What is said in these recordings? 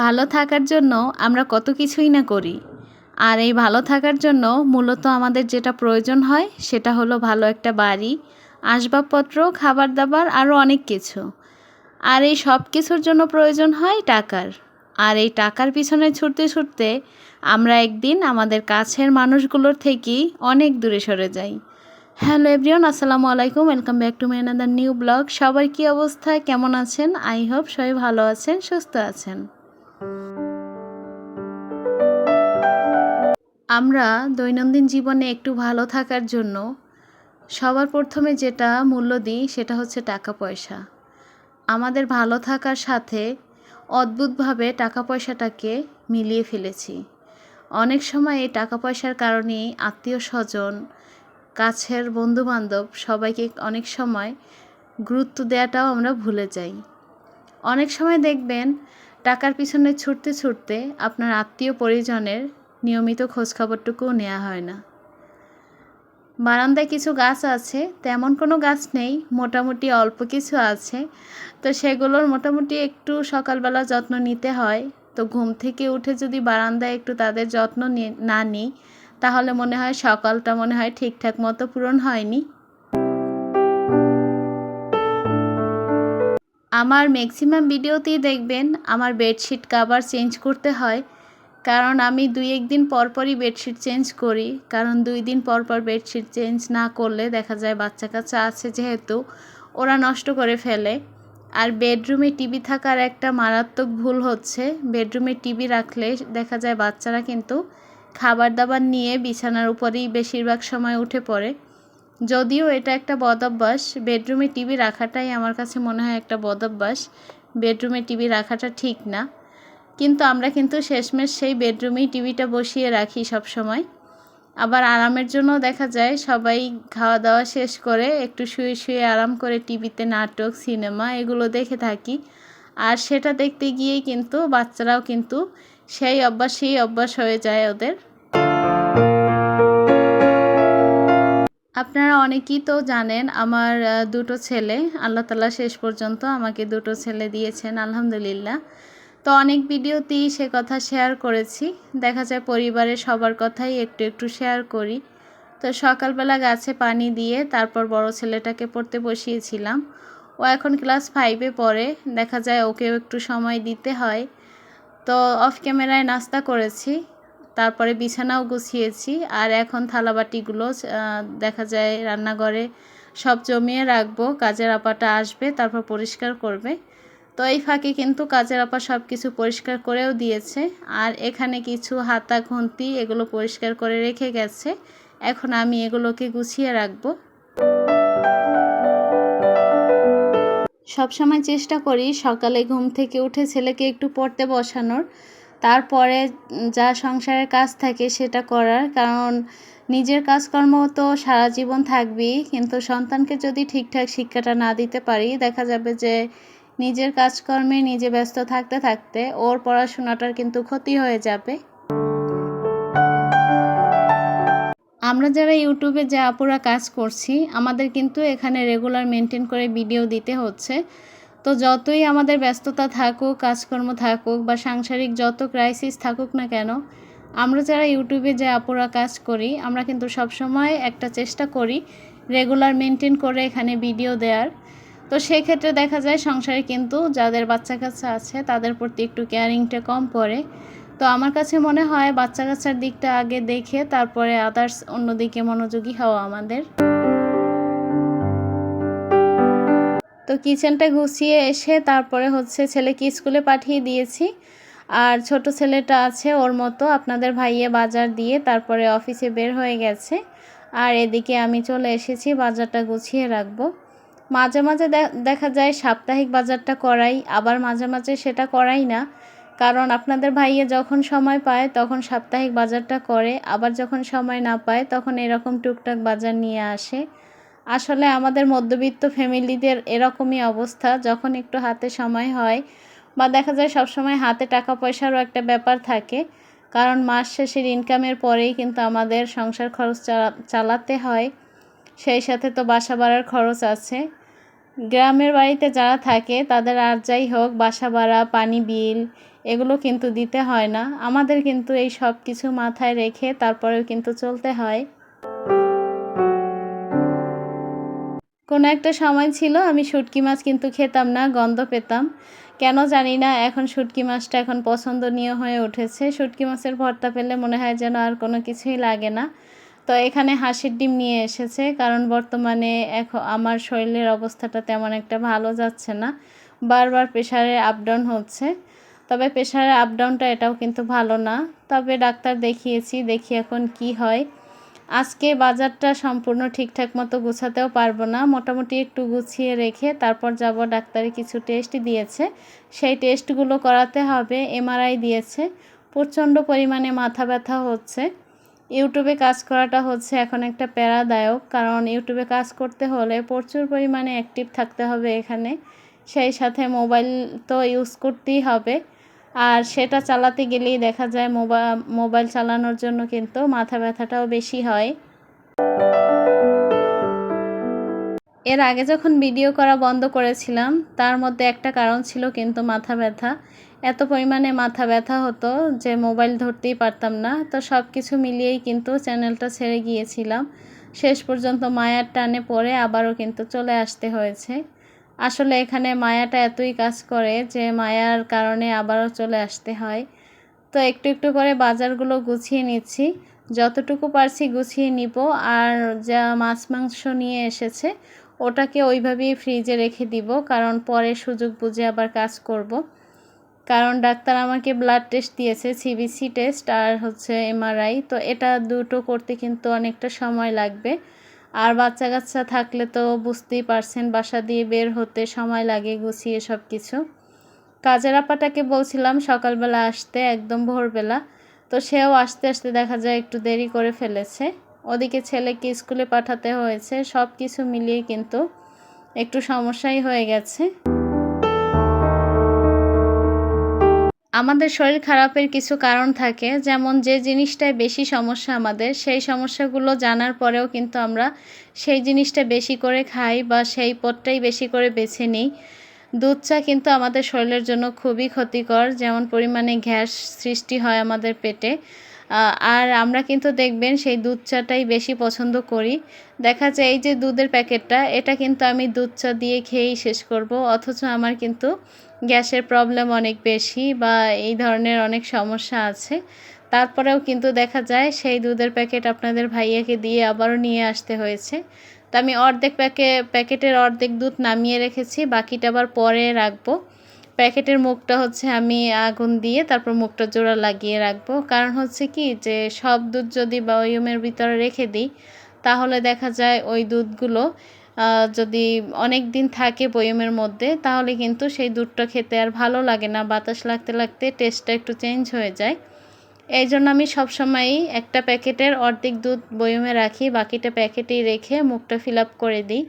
ভালো থাকার জন্য আমরা কত কিছুই না করি। আর এই ভালো থাকার জন্য মূলত আমাদের যেটা প্রয়োজন হয় সেটা হলো ভালো একটা বাড়ি, আসবাবপত্র খাবার দাবার আরও অনেক কিছু। আর এই সব কিছুর জন্য প্রয়োজন হয় টাকার। আর এই টাকার পিছনে ছুটতে ছুটতে আমরা একদিন আমাদের কাছের মানুষগুলোর থেকেই অনেক দূরে সরে যাই। হ্যালো এভরিওন আসসালামু আলাইকুম, welcome back to my another new blog. সবার কি অবস্থা? কেমন আছেন? আই হোপ সবাই ভালো আছেন, সুস্থ আছেন। আমরা দৈনন্দিন জীবনে একটু ভালো থাকার জন্য সবার প্রথমে যেটা মূল্য দিই সেটা হচ্ছে টাকা পয়সা। আমাদের ভালো থাকার সাথে অদ্ভুতভাবে টাকা পয়সাটাকে মিলিয়ে ফেলেছি। অনেক সময় এই টাকা পয়সার কারণেই আত্মীয় স্বজন, কাছের বন্ধুবান্ধব সবাইকে অনেক সময় গুরুত্ব দেওয়াটাও আমরা ভুলে যাই। অনেক সময় দেখবেন, টাকার পিছনে ছুটতে ছুটতে আপনার আত্মীয় পরিজনের নিয়মিত খোঁজখবরটুকুও নেওয়া হয় না। বারান্দায় কিছু গাছ আছে, তেমন কোনো গাছ নেই, মোটামুটি অল্প কিছু আছে। তো সেগুলোর মোটামুটি একটু সকালবেলা যত্ন নিতে হয়। তো ঘুম থেকে উঠে যদি বারান্দায় একটু তাদের যত্ন না নিই, তাহলে মনে হয় সকালটা মনে হয় ঠিকঠাক মতো পূরণ হয়নি। আমার ম্যাক্সিমাম ভিডিওতেই দেখবেন আমার বেডশিট কাভার চেঞ্জ করতে হয়। কারণ আমি দুই একদিন পরপরই বেডশিট চেঞ্জ করি। কারণ দুই দিন পর পর বেডশিট চেঞ্জ না করলে দেখা যায় বাচ্চা কাচ্চা আছে যেহেতু, ওরা নষ্ট করে ফেলে। আর বেডরুমে টিভি থাকার একটা মারাত্মক ভুল হচ্ছে। বেডরুমে টিভি রাখলে দেখা যায় বাচ্চারা কিন্তু খাবার দাবার নিয়ে বিছানার উপরেই বেশিরভাগ সময় উঠে পড়ে। যদিও এটা একটা বদ অভ্যাস বেডরুমে টিভি রাখাটাই আমার কাছে মনে হয় একটা বদ অভ্যাস বেডরুমে টিভি রাখাটা ঠিক না। কিন্তু আমরা কিন্তু শেষমেশ সেই বেডরুমেই টিভিটা বসিয়ে রাখি সব সময় আবার আরামের জন্য দেখা যায় সবাই খাওয়া দাওয়া শেষ করে একটু শুয়ে শুয়ে আরাম করে টিভিতে নাটক, সিনেমা এগুলো দেখে থাকি। আর সেটা দেখতে গিয়েই কিন্তু বাচ্চারাও কিন্তু সেই অভ্যাস সেই অভ্যাস হয়ে যায় ওদের। আপনারা অনেকেই তো জানেন আমার দুটো ছেলে, আল্লাহ তালা শেষ পর্যন্ত আমাকে দুটো ছেলে দিয়েছেন, আলহামদুলিল্লাহ। তো অনেক ভিডিওতেই সে কথা শেয়ার করেছি। দেখা যায় পরিবারের সবার কথাই একটু একটু শেয়ার করি। তো সকালবেলা গাছে পানি দিয়ে তারপর বড় ছেলেটাকে পড়তে বসিয়েছিলাম। ও এখন ক্লাস ফাইভে পড়ে। দেখা যায় ওকেও একটু সময় দিতে হয়। তো অফ ক্যামেরায় নাস্তা করেছি। তারপরে বিছানাও গুছিয়েছি। আর এখন থালাবাটিগুলো দেখা যায় রান্নাঘরে সব জমিয়ে রাখব। কাজের আপাটা আসবে, তারপর পরিষ্কার করবে। তো এই ফাঁকে কিন্তু কাজের আপা সব কিছু পরিষ্কার করেও দিয়েছে। আর এখানে কিছু হাতা, খুন্তি এগুলো পরিষ্কার করে রেখে গেছে। এখন আমি এগুলোকে গুছিয়ে রাখব। সবসময় চেষ্টা করি সকালে ঘুম থেকে উঠে ছেলেকে একটু পড়তে বসানোর। তারপরে যা সংসারের কাজ থাকে সেটা করার। কারণ নিজের কাজকর্ম তো সারা জীবন থাকবেই। কিন্তু সন্তানকে যদি ঠিকঠাক শিক্ষাটা না দিতে পারি, দেখা যাবে যে নিজের কাজকর্মে নিজে ব্যস্ত থাকতে থাকতে ওর পড়াশোনাটার কিন্তু ক্ষতি হয়ে যাবে। আমরা যারা ইউটিউবে যে আপুরা কাজ করছি, আমাদের কিন্তু এখানে রেগুলার মেনটেন করে ভিডিও দিতে হচ্ছে। তো যতই আমাদের ব্যস্ততা থাকুক, কাজকর্ম থাকুক বা সাংসারিক যত ক্রাইসিস থাকুক না কেন, আমরা যারা ইউটিউবে যে আপুরা কাজ করি, আমরা কিন্তু সবসময় একটা চেষ্টা করি রেগুলার মেনটেন করে এখানে ভিডিও দেওয়ার তো সেই ক্ষেত্রে দেখা যায় সংসারে কিন্তু যাদের বাচ্চা কাচ্চা আছে, তাদের প্রতি একটু কেয়ারিংটা কম পড়ে। তো আমার কাছে মনে হয় বাচ্চা কাচ্চার দিকটা আগে দেখে, তারপরে আদার্স অন্যদিকে মনোযোগী হওয়া আমাদের। তো কিচেনটা গুছিয়ে এসে তারপরে হচ্ছে ছেলেকে স্কুলে পাঠিয়ে দিয়েছি। আর ছোট ছেলেটা আছে ওর মতো আপনাদের ভাইয়ে বাজার দিয়ে তারপরে অফিসে বের হয়ে গেছে। আর এদিকে আমি চলে এসেছি, বাজারটা গুছিয়ে রাখব। মাঝে মাঝে দেখা যায় সাপ্তাহিক বাজারটা করাই, আবার মাঝে মাঝে সেটা করাই না। কারণ আপনাদের ভাইয়ে যখন সময় পায়, তখন সাপ্তাহিক বাজারটা করে, আবার যখন সময় না পায়, তখন এরকম টুকটাক বাজার নিয়ে আসে। আসলে আমাদের মধ্যবিত্ত ফ্যামিলিদের এরকমই অবস্থা, যখন একটু হাতে সময় হয় বা দেখা যায় সব সময় হাতে টাকা পয়সারও একটা ব্যাপার থাকে। কারণ মাস শেষের ইনকামের পরেই কিন্তু আমাদের সংসার খরচ চালাতে হয়। সেই সাথে তো বাসা বাড়ার খরচ আছে। গ্রামের বাড়িতে যারা থাকে, তাদের আর যাই হোক, বাসা ভাড়া, পানি বিল এগুলো কিন্তু দিতে হয় না। আমাদের কিন্তু এই সব কিছু মাথায় রেখে তারপরেও কিন্তু চলতে হয়। কোনো একটা সময় ছিল, আমি শুটকি মাছ কিন্তু খেতাম না, গন্ধ পেতাম। কেন জানি না, এখন শুটকি মাছটা এখন পছন্দনীয় হয়ে উঠেছে। শুটকি মাছের ভর্তা পেলে মনে হয় যেন আর কোনো কিছুই লাগে না। তো এখানে হাঁসের ডিম নিয়ে এসেছে। কারণ বর্তমানে এখন আমার শরীরের অবস্থাটা তেমন একটা ভালো যাচ্ছে না। বারবার প্রেশারে আপ ডাউন হচ্ছে। তবে প্রেশারের আপ ডাউনটা এটাও কিন্তু ভালো না। তবে ডাক্তার দেখিয়েছি, দেখি এখন কি হয়। আজকে বাজারটা সম্পূর্ণ ঠিকঠাক মতো গুছাতেও পারব না। মোটামুটি একটু গুছিয়ে রেখে তারপর যাব। ডাক্তারে কিছু টেস্ট দিয়েছে। সেই টেস্টগুলো করাতে হবে। এমআরআই দিয়েছে। প্রচণ্ড পরিমাণে মাথা ব্যথা হচ্ছে। ইউটিউবে কাজ করাটা হচ্ছে এখন একটা প্যারাদায়ক, কারণ ইউটিউবে কাজ করতে হলে প্রচুর পরিমাণে অ্যাক্টিভ থাকতে হবে এখানে। সেই সাথে মোবাইল তো ইউজ করতেই হবে। আর সেটা চালাতে গেলেই দেখা যায় মোবাইল চালানোর জন্য কিন্তু মাথা ব্যথাটাও বেশি হয়। এর আগে যখন ভিডিও করা বন্ধ করেছিলাম, তার মধ্যে একটা কারণ ছিল কিন্তু মাথা ব্যথা। এত পরিমাণে মাথা ব্যথা হতো যে মোবাইল ধরতেই পারতাম না। তো সব কিছু মিলিয়েই কিন্তু চ্যানেলটা ছেড়ে গিয়েছিলাম। শেষ পর্যন্ত মায়ার টানে পরে আবারও কিন্তু চলে আসতে হয়েছে। আসলে এখানে মায়াটা এতই কাজ করে যে মায়ার কারণে আবারও চলে আসতে হয়। তো একটু একটু করে বাজারগুলো গুছিয়ে নিচ্ছি। যতটুকু পারছি গুছিয়ে নিব। আর যা মাছ মাংস নিয়ে এসেছে ওটাকে ওইভাবেই ফ্রিজে রেখে দিব, কারণ পরে সুযোগ বুঝে আবার কাজ করব। কারণ ডাক্তার আমাকে ব্লাড টেস্ট দিয়েছে সিবিসি টেস্ট আর হচ্ছে এমআরআই তো এটা দুটো করতে কিন্তু অনেকটা সময় লাগবে। আর বাচ্চা কাচ্চা থাকলে তো বুঝতেই পারছেন, বাসা দিয়ে বের হতে সময় লাগে গুছিয়ে সব কিছু কাজের আপাটাকে বলছিলাম সকালবেলা আসতে, একদম ভোরবেলা, তো সেও আসতে আসতে দেখা যায় একটু দেরি করে ফেলেছে। ওদিকে ছেলেকে স্কুলে পাঠাতে হয়েছে সব কিছু মিলিয়ে কিন্তু একটু সমস্যাই হয়ে গেছে। আমাদের শরীর খারাপের কিছু কারণ থাকে, যেমন যে জিনিসটায় বেশি সমস্যা আমাদের, সেই সমস্যাগুলো জানার পরেও কিন্তু আমরা সেই জিনিসটা বেশি করে খাই বা সেই পথটাই বেশি করে বেছে নিই। দুধ চা কিন্তু আমাদের শরীরের জন্য খুবই ক্ষতিকর, যেমন পরিমাণে গ্যাস সৃষ্টি হয় আমাদের পেটে। আর আমরা কিন্তু দেখবেন সেই দুধ চাটাই বেশি পছন্দ করি। দেখা যায় এই যে দুধের প্যাকেটটা, এটা কিন্তু আমি দুধ চা দিয়ে খেয়েই শেষ করব। অথচ আমার কিন্তু গ্যাসের প্রবলেম অনেক বেশি বা এই ধরনের অনেক সমস্যা আছে। তারপরেও কিন্তু দেখা যায় সেই দুধের প্যাকেট আপনাদের ভাইয়াকে দিয়ে আবারও নিয়ে আসতে হয়েছে। তো আমি অর্ধেক প্যাকে, প্যাকেটের অর্ধেক দুধ নামিয়ে রেখেছি, বাকিটা আবার পরে রাখব। প্যাকেটের মুখটা হচ্ছে আমি আগুন দিয়ে তারপর মুখটা জোড়া লাগিয়ে রাখব। কারণ হচ্ছে কি যে সব দুধ যদি বয়মের ভিতরে রেখে দিই, তাহলে দেখা যায় ওই দুধগুলো যদি অনেক দিন থাকে বয়মের মধ্যে, তাহলে কিন্তু সেই দুধটা খেতে আর ভালো লাগে না, বাতাস লাগতে লাগতে টেস্টটা একটু চেঞ্জ হয়ে যায়। এই জন্য আমি সবসময়ই একটা প্যাকেটের অর্ধেক দুধ বয়মে রাখি, বাকিটা প্যাকেটেই রেখে মুখটা ফিল আপ করে দিই।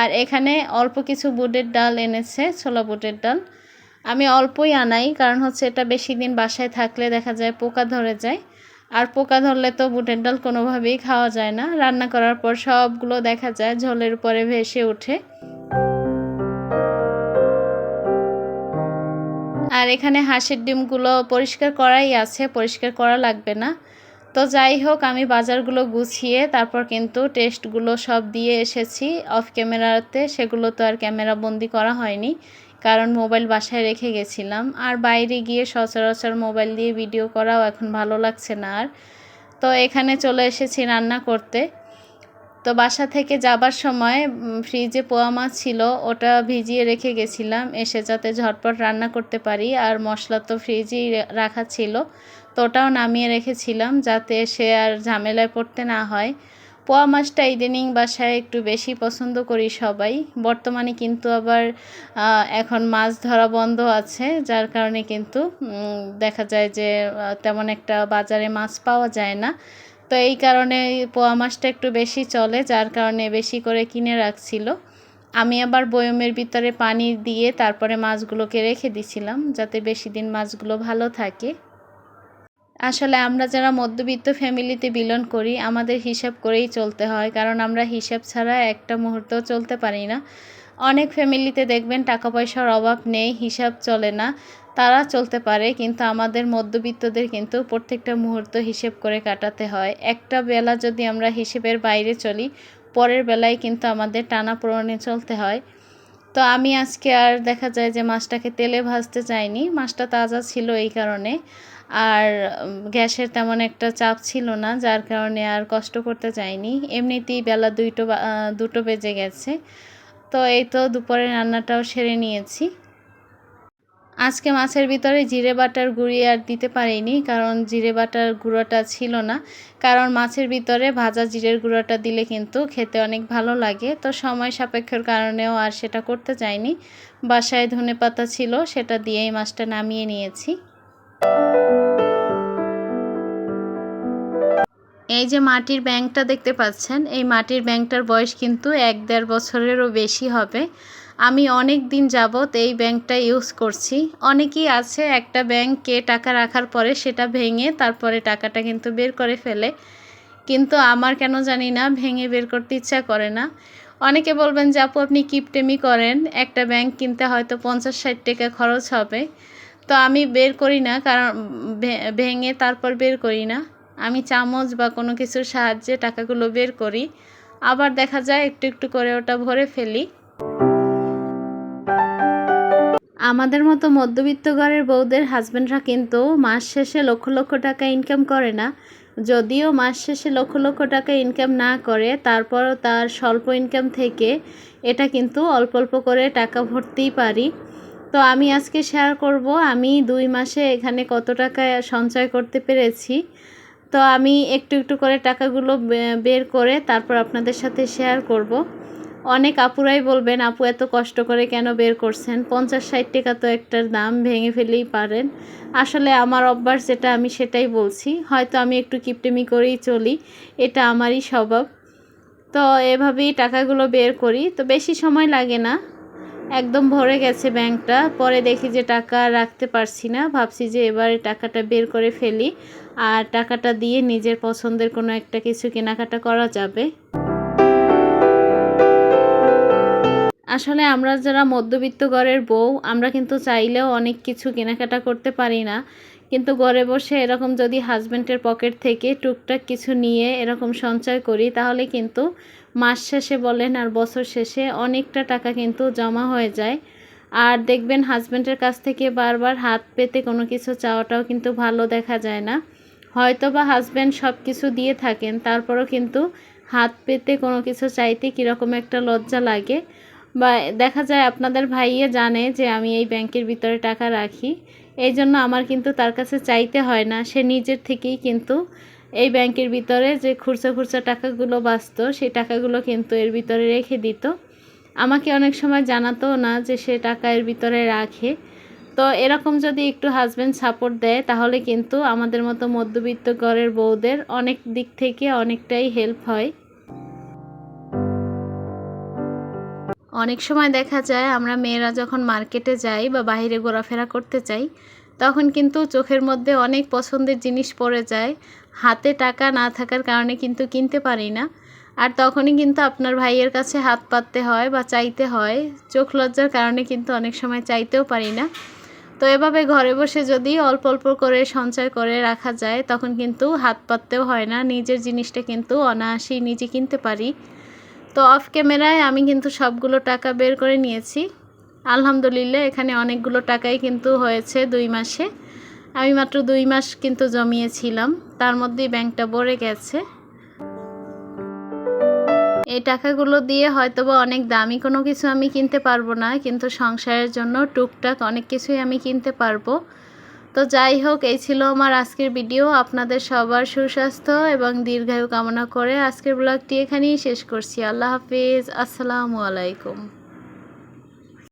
আর এখানে অল্প কিছু বুটের ডাল এনেছে, ছোলা বুটের ডাল। আমি অল্পই আনাই, কারণ হচ্ছে এটা বেশি দিন বাসায় থাকলে দেখা যায় পোকা ধরে যায়। আর পোকা ধরলে তো বুটের ডাল কোনোভাবেই খাওয়া যায় না। রান্না করার পর সবগুলো দেখা যায় ঝোলের উপরে ভেসে ওঠে। আর এখানে হাঁসের ডিমগুলো পরিষ্কার করাই আছে, পরিষ্কার করা লাগবে না। তো যাই হোক, আমি বাজারগুলো গুছিয়ে তারপর কিন্তু টেস্টগুলো সব দিয়ে এসেছি। অফ ক্যামেরাতে সেগুলো তো আর ক্যামেরা বন্দি করা হয়নি। কারণ মোবাইল বাসায় রেখে গেছিলাম। আর বাইরে গিয়ে সচরাচর মোবাইল দিয়ে ভিডিও করাও এখন ভালো লাগছে না আর। তো এখানে চলে এসেছি রান্না করতে। তো বাসা থেকে যাবার সময় ফ্রিজে পোয়া মাছ ছিল, ওটা ভিজিয়ে রেখে গেছিলাম। এসে যাতে ঝটপট রান্না করতে পারি। আর মশলা তো ফ্রিজেই রাখা ছিল। তো ওটাও নামিয়ে রেখেছিলাম যাতে সে আর ঝামেলায় পড়তে না হয়। পোয়া মাছটা ইদানিং বাসায় একটু বেশি পছন্দ করি সবাই। বর্তমানে কিন্তু আবার এখন মাছ ধরা বন্ধ আছে, যার কারণে কিন্তু দেখা যায় যে তেমন একটা বাজারে মাছ পাওয়া যায় না। তো এই কারণে পোয়া মাছটা একটু বেশি চলে, যার কারণে বেশি করে কিনে রাখছিল। আমি আবার বয়মের ভিতরে পানি দিয়ে তারপরে মাছগুলোকে রেখে দিছিলাম, যাতে বেশি দিন মাছগুলো ভালো থাকে। আসলে আমরা যারা মধ্যবিত্ত ফ্যামিলিতে বিলন করি, আমাদের হিসাব করেই চলতে হয়, কারণ আমরা হিসাব ছাড়া একটা মুহূর্তও চলতে পারি না। অনেক ফ্যামিলিতে দেখবেন টাকা পয়সার অভাব নেই, হিসাব চলে না, তারা চলতে পারে, কিন্তু আমাদের মধ্যবিত্তদের কিন্তু প্রত্যেকটা মুহূর্ত হিসেব করে কাটাতে হয়। একটা বেলা যদি আমরা হিসেবের বাইরে চলি, পরের বেলায় কিন্তু আমাদের টানা পূরণে চলতে হয়। তো আমি আজকে আর দেখা যায় যে মাছটাকে তেলে ভাজতে চাইনি, মাছটা তাজা ছিল এই কারণে। আর গ্যাসের তেমন একটা চাপ ছিল না, যার কারণে আর কষ্ট করতে চাইনি। এমনিতেই বেলা দুইটো দুটো বেজে গেছে। তো এই তো দুপুরে রান্নাটাও সেরে নিয়েছি। আজকে মাছের ভিতরে জিরে বাটার গুঁড়ি আর দিতে পারিনি, কারণ জিরে বাটার গুঁড়োটা ছিল না। কারণ মাছের ভিতরে ভাজা জিরের গুঁড়োটা দিলে কিন্তু খেতে অনেক ভালো লাগে। তো সময় সাপেক্ষের কারণেও আর সেটা করতে চাইনি। বাসায় ধনে পাতা ছিল, সেটা দিয়েই মাছটা নামিয়ে নিয়েছি। এই যে মাটির ব্যাংকটা দেখতে পাচ্ছেন, এই মাটির ব্যাংকটার বয়স কিন্তু এক দেড় বছরেরও বেশি হবে। আমি অনেক দিন যাবৎ এই ব্যাংকটা ইউজ করছি। অনেকেই আছে একটা ব্যাংকে টাকা রাখার পরে সেটা ভেঙে তারপরে টাকাটা কিন্তু বের করে ফেলে। কিন্তু আমার কেন জানি না, ভেঙে বের করতে ইচ্ছা করে না। অনেকে বলবেন যে, আপু, আপনি কিপটেমি করেন। একটা ব্যাংক কিনতে হয়তো পঞ্চাশ ষাট টাকা খরচ হবে। তো আমি বের করি না, কারণ ভেঙে তারপর বের করি না। আমি চামচ বা কোনো কিছুর সাহায্যে টাকাগুলো বের করি। আবার দেখা যায় একটু একটু করে ওটা ভরে ফেলি। আমাদের মতো মধ্যবিত্ত ঘরের বউদের হাজব্যান্ডরা কিন্তু মাস শেষে লক্ষ লক্ষ টাকা ইনকাম করে না। যদিও মাস শেষে লক্ষ লক্ষ টাকা ইনকাম না করে, তারপরও তার স্বল্প ইনকাম থেকে এটা কিন্তু অল্প অল্প করে টাকা ভরতেই পারি। তো আমি আজকে শেয়ার করব, আমি দুই মাসে এখানে কত টাকা সঞ্চয় করতে পেরেছি। তো আমি একটু একটু করে টাকাগুলো বের করে তারপর আপনাদের সাথে শেয়ার করব। অনেক আপুরাই বলবেন, আপু, এত কষ্ট করে কেন বের করছেন? পঞ্চাশ ষাট টাকা তো একটার দাম, ভেঙে ফেলেই পারেন। আসলে আমার অভ্যাস যেটা, আমি সেটাই বলছি। হয়তো আমি একটু কিপটেমি করেই চলি, এটা আমারই স্বভাব। তো এভাবেই টাকাগুলো বের করি। তো বেশি সময় লাগে না। একদম ভরে গেছে ব্যাংকটা। পরে দেখি যে টাকা রাখতে পারছি না। ভাবছি যে এবারে টাকাটা বের করে ফেলি। আর টাকাটা দিয়ে নিজের পছন্দের কোনো একটা কিছু কেনাকাটা করা যাবে। আসলে আমরা যারা মধ্যবিত্ত ঘরের বউ, আমরা কিন্তু চাইলেও অনেক কিছু কেনাকাটা করতে পারি না। কিন্তু ঘরে বসে এরকম যদি হাজব্যান্ডের পকেট থেকে টুকটাক কিছু নিয়ে এরকম সঞ্চয় করি, তাহলে কিন্তু মাস শেষে বলেন আর বছর শেষে অনেকটা টাকা কিন্তু জমা হয়ে যায়। আর দেখবেন হাজব্যান্ডের কাছ থেকে বারবার হাত পেতে কোনো কিছু চাওয়াটাও কিন্তু ভালো দেখা যায় না। হয়তো বা হাজব্যান্ড সব কিছু দিয়ে থাকেন, তারপরও কিন্তু হাত পেতে কোনো কিছু চাইতে কীরকম একটা লজ্জা লাগে। বা দেখা যায় আপনাদের ভাইয়ে জানে যে আমি এই ব্যাংকের ভিতরে টাকা রাখি। এই জন্য আমার কিন্তু তার কাছে চাইতে হয় না। সে নিজের থেকেই কিন্তু এই ব্যাংকের ভিতরে যে খুরসা খুরসা টাকাগুলো বাঁচত, সেই টাকাগুলো কিন্তু এর ভিতরে রেখে দিত। আমাকে অনেক সময় জানাতো না যে সে টাকা এর ভিতরে রাখে। তো এরকম যদি একটু হাজব্যান্ড সাপোর্ট দেয়, তাহলে কিন্তু আমাদের মতো মধ্যবিত্ত ঘরের বউদের অনেক দিক থেকে অনেকটাই হেল্প হয়। অনেক সময় দেখা যায় আমরা মেয়েরা যখন মার্কেটে যাই বা বাইরে ঘোরাফেরা করতে চাই তখন কিন্তু চোখের মধ্যে অনেক পছন্দের জিনিস পড়ে যায়। হাতে টাকা না থাকার কারণে কিন্তু কিনতে পারি না। আর তখনই কিন্তু আপনার ভাইয়ের কাছে হাত পাততে হয় বা চাইতে হয়। চোখ লজ্জার কারণে কিন্তু অনেক সময় চাইতেও পারি না। তো এভাবে ঘরে বসে যদি অল্প অল্প করে সঞ্চয় করে রাখা যায়, তখন কিন্তু হাত পাততেও হয় না। নিজের জিনিসটা কিন্তু অনায়াসেই নিজে কিনতে পারি। তো অফ ক্যামেরায় আমি কিন্তু সবগুলো টাকা বের করে নিয়েছি। আলহামদুলিল্লাহ, এখানে অনেকগুলো টাকাই কিন্তু হয়েছে দুই মাসে। আমি মাত্র দুই মাস কিন্তু জমিয়েছিলাম, তার মধ্যেই ব্যাংকটা ভরে গেছে। এই টাকাগুলো দিয়ে হয়তোবা অনেক দামি কোনো কিছু আমি কিনতে পারব না, কিন্তু সংসারের জন্য টুকটাক অনেক কিছুই আমি কিনতে পারব। তো যাই হোক, এই ছিল আমার আজকের ভিডিও। আপনাদের সবার সুস্বাস্থ্য এবং দীর্ঘায়ু কামনা করে আজকের ব্লগটি এখানেই শেষ করছি। আল্লাহ হাফিজ। আসসালামু আলাইকুম।